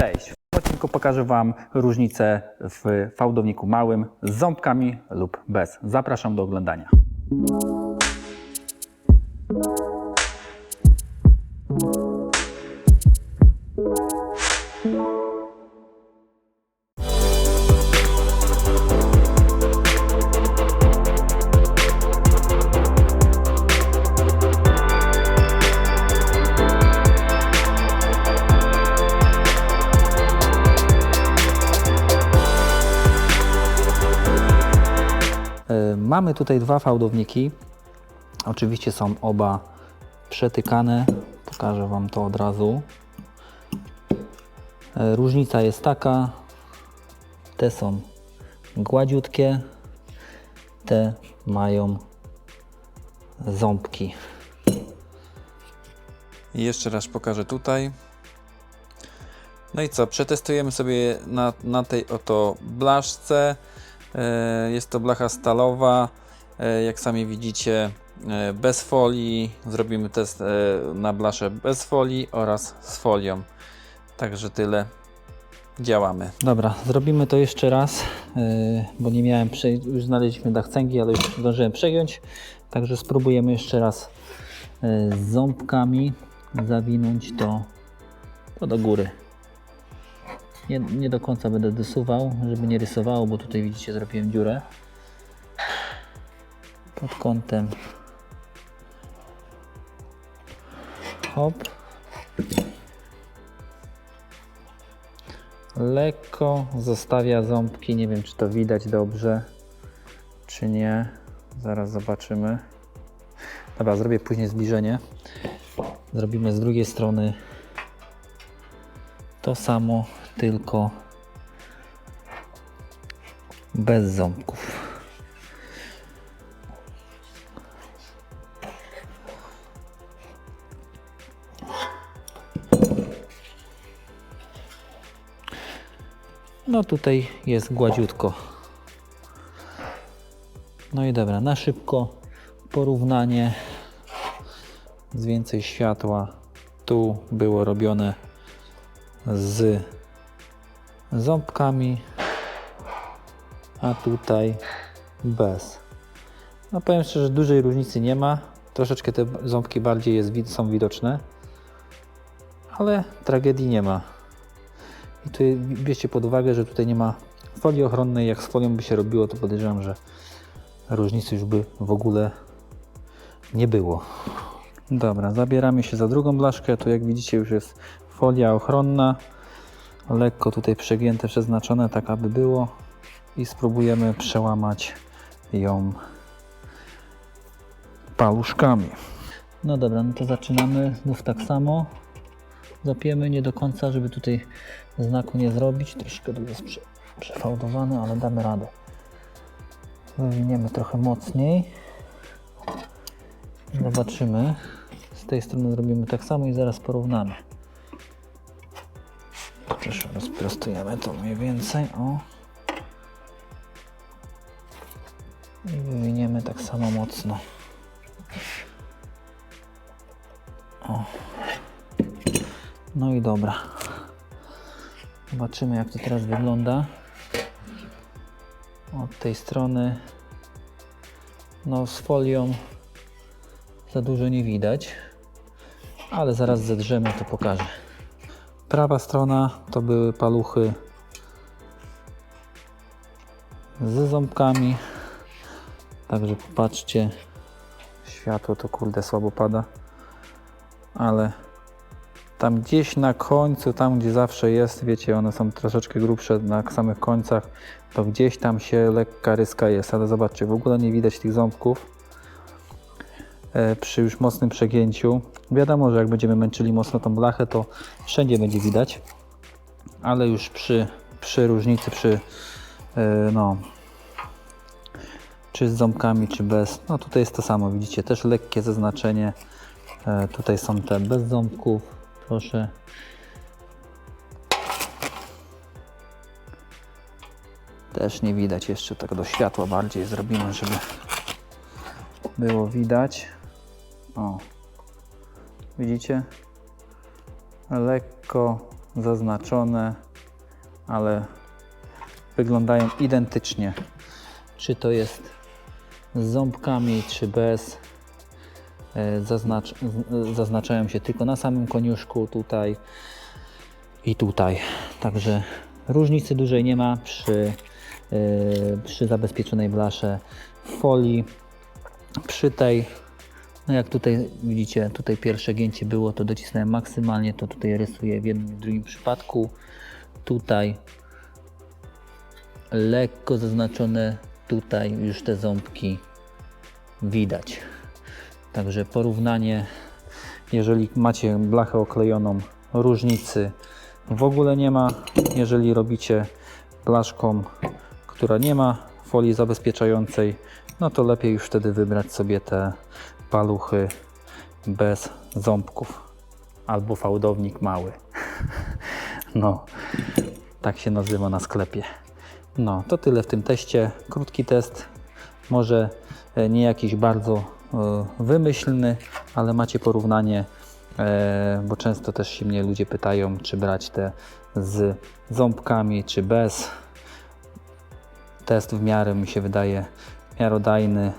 Cześć! W tym odcinku pokażę Wam różnicę w fałdowniku małym z ząbkami lub bez. Zapraszam do oglądania. Mamy tutaj dwa fałdowniki. Oczywiście są oba przetykane. Pokażę Wam to od razu. E, Różnica jest taka. Te są gładziutkie, te mają ząbki. I jeszcze raz pokażę tutaj. No i co, przetestujemy sobie na, na tej oto blaszce. E, Jest to blacha stalowa. E, Jak sami widzicie, e, bez folii. Zrobimy test na blaszę bez folii oraz z folią. Także tyle. Działamy. Dobra, zrobimy to jeszcze raz, bo nie miałem, już znaleźliśmy dach cęgi, ale już zdążyłem przegiąć. Także spróbujemy jeszcze raz z ząbkami zawinąć to, to do góry. Nie, nie do końca będę dosuwał, żeby nie rysowało, bo tutaj widzicie zrobiłem dziurę pod kątem hop lekko zostawia ząbki. Nie wiem, czy to widać dobrze, czy nie. Zaraz zobaczymy. Dobra, zrobię później zbliżenie. Zrobimy z drugiej strony to samo, tylko bez ząbków. No tutaj jest gładziutko. No i dobra, na szybko porównanie z więcej światła. Tu było robione z ząbkami, a tutaj bez. No powiem szczerze, że dużej różnicy nie ma. Troszeczkę te ząbki bardziej jest, są widoczne, ale tragedii nie ma. I tu bierzcie pod uwagę, że tutaj nie ma folii ochronnej. Jak z folią by się robiło, to podejrzewam, że różnicy już by w ogóle nie było. Dobra, zabieramy się za drugą blaszkę. Tu jak widzicie już jest folia ochronna. Lekko tutaj przegięte, przeznaczone, tak aby było. I spróbujemy przełamać ją paluszkami. No dobra, no to zaczynamy. Znów tak samo zapiemy nie do końca, żeby tutaj znaku nie zrobić. Troszkę tu jest prze, przefałdowane, ale damy radę. Wywiniemy trochę mocniej. Zobaczymy. Z tej strony zrobimy tak samo i zaraz porównamy. Też rozprostujemy to mniej więcej. O. I wywiniemy tak samo mocno. O. No i dobra. Zobaczymy jak to teraz wygląda. Od tej strony. No z folią za dużo nie widać. Ale zaraz zedrzemy to pokażę. Prawa strona to były paluchy ze ząbkami. Także popatrzcie. Światło to kurde słabo pada. Ale tam gdzieś na końcu, tam gdzie zawsze jest, wiecie, one są troszeczkę grubsze na samych końcach, to gdzieś tam się lekka ryska jest, ale zobaczcie, w ogóle nie widać tych ząbków przy już mocnym przegięciu. Wiadomo, że jak będziemy męczyli mocno tą blachę, to wszędzie będzie widać, ale już przy, przy różnicy, przy e, no, czy z ząbkami, czy bez, no tutaj jest to samo, widzicie, też lekkie zaznaczenie. E, tutaj są te bez ząbków, proszę. Też nie widać jeszcze tak do światła bardziej zrobimy, żeby było widać. O, widzicie? Lekko zaznaczone, ale wyglądają identycznie. Czy to jest z ząbkami, czy bez. E, Zaznacz, z- zaznaczają się tylko na samym koniuszku tutaj i tutaj. Także różnicy dużej nie ma przy, e, przy zabezpieczonej blasze folii. Przy tej, no jak tutaj widzicie, tutaj pierwsze gięcie było, to docisnąłem maksymalnie, to tutaj rysuję w jednym i drugim przypadku. Tutaj lekko zaznaczone, tutaj już te ząbki widać. Także porównanie, jeżeli macie blachę oklejoną, różnicy w ogóle nie ma. Jeżeli robicie blaszką, która nie ma folii zabezpieczającej, no to lepiej już wtedy wybrać sobie te paluchy bez ząbków albo fałdownik mały. No, tak się nazywa na sklepie. No, to tyle w tym teście. Krótki test, może e, nie jakiś bardzo e, wymyślny, ale macie porównanie, e, bo często też się mnie ludzie pytają, czy brać te z ząbkami, czy bez. Test w miarę mi się wydaje miarodajny.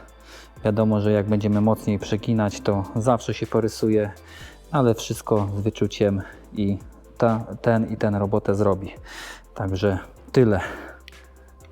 Wiadomo, że jak będziemy mocniej przeginać, to zawsze się porysuje, ale wszystko z wyczuciem i ta, ten i ten robotę zrobi. Także tyle.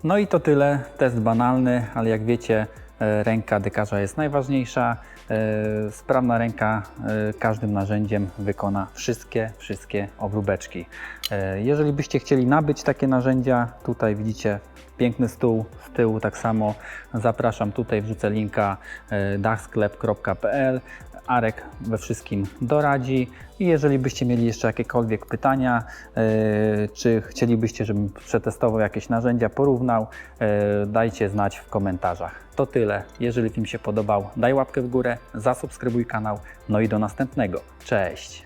No i to tyle. Test banalny, ale jak wiecie, ręka dekarza jest najważniejsza. E, Sprawna ręka e, każdym narzędziem wykona wszystkie, wszystkie obróbeczki. E, Jeżeli byście chcieli nabyć takie narzędzia, tutaj widzicie piękny stół z tyłu tak samo. Zapraszam tutaj, wrzucę linka e, dachsklep.pl. Arek we wszystkim doradzi. I jeżeli byście mieli jeszcze jakiekolwiek pytania, e, czy chcielibyście, żebym przetestował jakieś narzędzia, porównał, e, dajcie znać w komentarzach. To tyle. Jeżeli film się podobał, daj łapkę w górę, zasubskrybuj kanał. No i do następnego. Cześć!